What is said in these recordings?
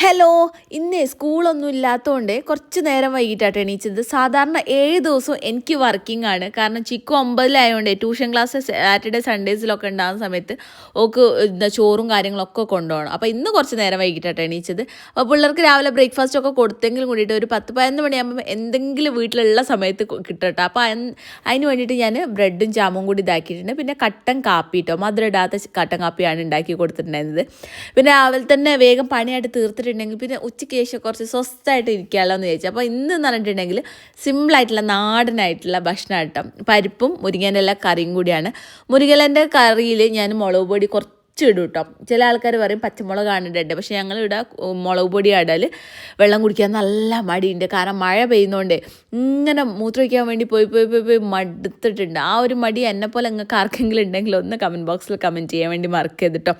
Hello ഇന്ന് സ്കൂളൊന്നും ഇല്ലാത്തതുകൊണ്ട് കുറച്ച് നേരം വൈകിട്ടാണ് എണീച്ചത്. സാധാരണ ഏഴ് ദിവസവും എനിക്ക് വർക്കിംഗ് ആണ്. കാരണം ചിക്കു ഒമ്പതിലായതുകൊണ്ട് ട്യൂഷൻ ക്ലാസ് സാറ്റർഡേ സൺഡേസിലൊക്കെ ഉണ്ടാകുന്ന സമയത്ത് ഓക്ക് എന്താ ചോറും കാര്യങ്ങളൊക്കെ കൊണ്ടുപോകണം. അപ്പോൾ ഇന്ന് കുറച്ച് നേരം വൈകിട്ടാണ് എണീച്ചത്. അപ്പോൾ പിള്ളേർക്ക് രാവിലെ ബ്രേക്ക്ഫാസ്റ്റ് ഒക്കെ കൊടുത്തെങ്കിലും കൂടിയിട്ട് ഒരു പത്ത് പതിനൊന്ന് മണിയാകുമ്പോൾ എന്തെങ്കിലും വീട്ടിലുള്ള സമയത്ത് കിട്ടട്ടോ. അപ്പോൾ അതിന് വേണ്ടിയിട്ട് ഞാൻ ബ്രെഡും ജാമും കൂടി ഇതാക്കിയിട്ടുണ്ട്. പിന്നെ കട്ടൻ കാപ്പി കേട്ടോ മധുരം ഇടാത്ത കട്ടൻ കാപ്പിയാണ് ഉണ്ടാക്കി കൊടുത്തിട്ടുണ്ടായിരുന്നത്. പിന്നെ രാവിലെ തന്നെ വേഗം പണിയായിട്ട് തീർത്തിട്ടുണ്ടെങ്കിൽ പിന്നെ ഉച്ചയ്ക്ക് ശേഷം കുറച്ച് സ്വസ്ഥമായിട്ട് ഇരിക്കാമല്ലോ എന്ന് ചോദിച്ചു അപ്പോൾ ഇന്ന് പറഞ്ഞിട്ടുണ്ടെങ്കിൽ സിമ്പിളായിട്ടുള്ള നാടനായിട്ടുള്ള ഭക്ഷണം കേട്ടോ പരിപ്പും മുരിങ്ങേന്റെ എല്ലാ കറിയും കൂടിയാണ്. മുരിങ്ങലേന്റെ കറിയിൽ ഞാൻ മുളക് പൊടി കുറച്ച് ഇടും കേട്ടോ ചില ആൾക്കാർ പറയും പച്ചമുളകാണ് ഇടേണ്ടത് പക്ഷേ ഞങ്ങളിവിടെ മുളക് പൊടി ഇടൽ വെള്ളം കുടിക്കാൻ നല്ല മടിയുണ്ട്. കാരണം മഴ പെയ്യുന്നതുകൊണ്ട് ഇങ്ങനെ മൂത്രമൊഴിക്കാൻ വേണ്ടി പോയി പോയി പോയി പോയി മടുത്തിട്ടുണ്ട്. ആ ഒരു മടി എന്നെ പോലെ നിങ്ങൾക്ക് ആർക്കെങ്കിലും ഉണ്ടെങ്കിൽ ഒന്ന് കമന്റ് ബോക്സിൽ കമന്റ് ചെയ്യാൻ വേണ്ടി മറക്കരുത് കേട്ടോ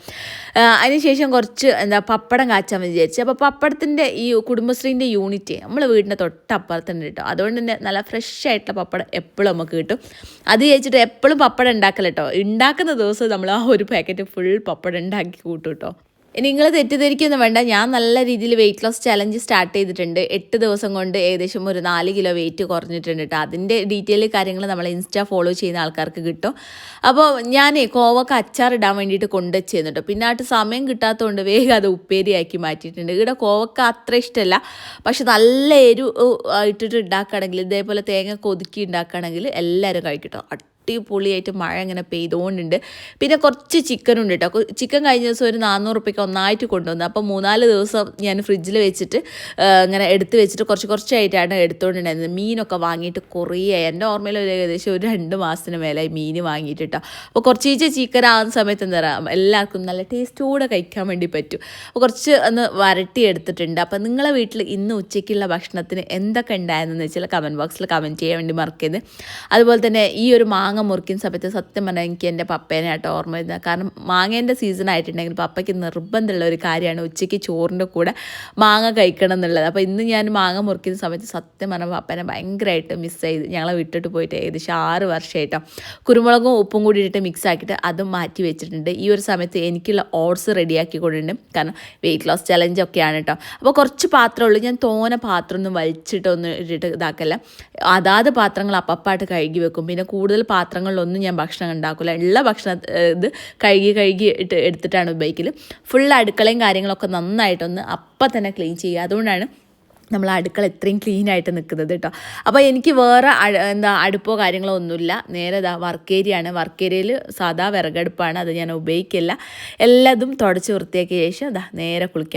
അതിനുശേഷം കുറച്ച് എന്താ പപ്പടം കാച്ചാൻ വിചാരിച്ചു. അപ്പോൾ പപ്പടത്തിന്റെ ഈ കുടുംബശ്രീന്റെ യൂണിറ്റ് നമ്മൾ വീടിന്റെ തൊട്ടപ്പുറത്തുണ്ട് കേട്ടോ. അതുകൊണ്ട് തന്നെ നല്ല ഫ്രഷ് ആയിട്ടുള്ള പപ്പടം എപ്പോഴും നമുക്ക് കിട്ടും. അത് ചോദിച്ചിട്ട് എപ്പോഴും പപ്പടം ഉണ്ടാക്കല കേട്ടോ. ഉണ്ടാക്കുന്ന ദിവസം നമ്മൾ ആ ഒരു പാക്കറ്റ് ഫുൾ പപ്പടം ഉണ്ടാക്കി കൂട്ടും കേട്ടോ നിങ്ങൾ തെറ്റിദ്ധരിക്കൊന്നും വേണ്ട. ഞാൻ നല്ല രീതിയിൽ വെയിറ്റ് ലോസ് ചലഞ്ച് സ്റ്റാർട്ട് ചെയ്തിട്ടുണ്ട്. എട്ട് ദിവസം കൊണ്ട് ഏകദേശം ഒരു നാല് കിലോ വെയിറ്റ് കുറഞ്ഞിട്ടുണ്ട് കേട്ടോ അതിന്റെ ഡീറ്റെയിൽ കാര്യങ്ങൾ നമ്മൾ ഇൻസ്റ്റാ ഫോളോ ചെയ്യുന്ന ആൾക്കാർക്ക് കിട്ടും. അപ്പോൾ ഞാൻ കോവക്ക അച്ചാർ ഇടാൻ വേണ്ടിയിട്ട് കൊണ്ടുവച്ചിരുന്നു കേട്ടോ പിന്നെ ആയിട്ട് സമയം കിട്ടാത്തതുകൊണ്ട് വേഗം അത് ഉപ്പേരിയാക്കി മാറ്റിയിട്ടുണ്ട്. ഇവിടെ കോവക്ക അത്ര ഇഷ്ടമല്ല പക്ഷെ നല്ല എരു ഇട്ടിട്ട് ഉണ്ടാക്കുകയാണെങ്കിൽ ഇതേപോലെ തേങ്ങ കൊതുക്കി ഉണ്ടാക്കുകയാണെങ്കിൽ എല്ലാവരും കഴിക്കട്ടോ അടിപൊളിയായിട്ട് മഴ ഇങ്ങനെ പെയ്തുകൊണ്ടുണ്ട് പിന്നെ കുറച്ച് ചിക്കൻ ഉണ്ട് കേട്ടോ ചിക്കൻ കഴിഞ്ഞ ദിവസം ഒരു നാനൂറ് റുപ്യക്ക് ഒന്നായിട്ട് കൊണ്ടുവന്നു. അപ്പോൾ മൂന്നാൽ ദിവസം ഞാൻ ഫ്രിഡ്ജിൽ വെച്ചിട്ട് ഇങ്ങനെ എടുത്ത് വെച്ചിട്ട് കുറച്ച് കുറച്ചായിട്ടാണ് എടുത്തുകൊണ്ടുണ്ടായിരുന്നത് മീനൊക്കെ വാങ്ങിയിട്ട് കുറേ എന്റെ ഓർമ്മയിൽ ഒരു ഏകദേശം ഒരു രണ്ട് മാസത്തിന് മേലെ മീൻ വാങ്ങിയിട്ട് കേട്ടോ അപ്പോൾ കുറച്ച് ചിക്കൻ ആകുന്ന സമയത്ത് എന്താ പറയുക എല്ലാവർക്കും നല്ല ടേസ്റ്റോടെ കഴിക്കാൻ വേണ്ടി പറ്റും. അപ്പോൾ കുറച്ച് ഒന്ന് വരട്ടി എടുത്തിട്ടുണ്ട്. അപ്പോൾ നിങ്ങളെ വീട്ടിൽ ഇന്ന് ഉച്ചയ്ക്കുള്ള ഭക്ഷണത്തിന് എന്തൊക്കെ ഉണ്ടായിരുന്നെന്ന് വെച്ചാൽ കമന്റ് ബോക്സിൽ കമന്റ് ചെയ്യാൻ വേണ്ടി മറക്കരുത്. അതുപോലെ തന്നെ ഈ ഒരു മാങ്ങ മാങ്ങ മുറിക്കുന്ന സമയത്ത് സത്യം പറഞ്ഞാൽ എനിക്ക് എന്റെ പപ്പേനെ ആയിട്ട് ഓർമ്മ വരുന്നത്. കാരണം മാങ്ങേന്റെ സീസൺ ആയിട്ടുണ്ടെങ്കിൽ പപ്പയ്ക്ക് നിർബന്ധമുള്ള ഒരു കാര്യമാണ് ഉച്ചയ്ക്ക് ചോറിന്റെ കൂടെ മാങ്ങ കഴിക്കണം എന്നുള്ളത്. അപ്പോൾ ഇന്ന് ഞാൻ മാങ്ങ മുറിക്കുന്ന സമയത്ത് സത്യം പറഞ്ഞാൽ പപ്പേനെ ഭയങ്കരമായിട്ട് മിസ് ചെയ്ത് ഞങ്ങളെ വിട്ടിട്ട് പോയിട്ട് ഏകദേശം ആറ് വർഷമായിട്ടോ. കുരുമുളകും ഉപ്പും കൂടി ഇട്ടിട്ട് മിക്സ് ആക്കിയിട്ട് അതും മാറ്റി വെച്ചിട്ടുണ്ട്. ഈ ഒരു സമയത്ത് എനിക്കുള്ള ഓട്സ് റെഡിയാക്കി കൊടുക്കുന്നുണ്ട് കാരണം വെയിറ്റ് ലോസ് ചലഞ്ച് ഒക്കെയാണ് കേട്ടോ അപ്പോൾ കുറച്ച് പാത്രമുള്ളൂ ഞാൻ തോന പാത്രം ഒന്നും വലിച്ചിട്ടൊന്നും ഇട്ടിട്ട് ഇതാക്കല്ല. അതാത് പാത്രങ്ങൾ അപ്പപ്പായിട്ട് കഴുകി വെക്കും. പിന്നെ കൂടുതൽ പാത്രം പാത്രങ്ങളിലൊന്നും ഞാൻ ഭക്ഷണം ഉണ്ടാക്കില്ല ഉള്ള ഭക്ഷണ ഇത് കഴുകി കഴുകി ഇട്ട് എടുത്തിട്ടാണ് ഉപയോഗിക്കൽ ഫുൾ അടുക്കളയും കാര്യങ്ങളൊക്കെ നന്നായിട്ടൊന്ന് അപ്പം തന്നെ ക്ലീൻ ചെയ്യുക. അതുകൊണ്ടാണ് നമ്മൾ അടുക്കള എത്രയും ക്ലീൻ ആയിട്ട് നിൽക്കുന്നത് കേട്ടോ അപ്പോൾ എനിക്ക് വേറെ എന്താ അടുപ്പോ കാര്യങ്ങളോ ഒന്നുമില്ല. നേരെ ഇതാ വർക്ക് ഏരിയ ആണ്. വർക്ക് ഏരിയയിൽ സാധാ വിറകടുപ്പാണ്. അത് ഞാൻ ഉപയോഗിക്കില്ല. എല്ലാതും തുടച്ച് വൃത്തിയാക്കിയ ശേഷം ഇതാ നേരെ കുളിക്കാൻ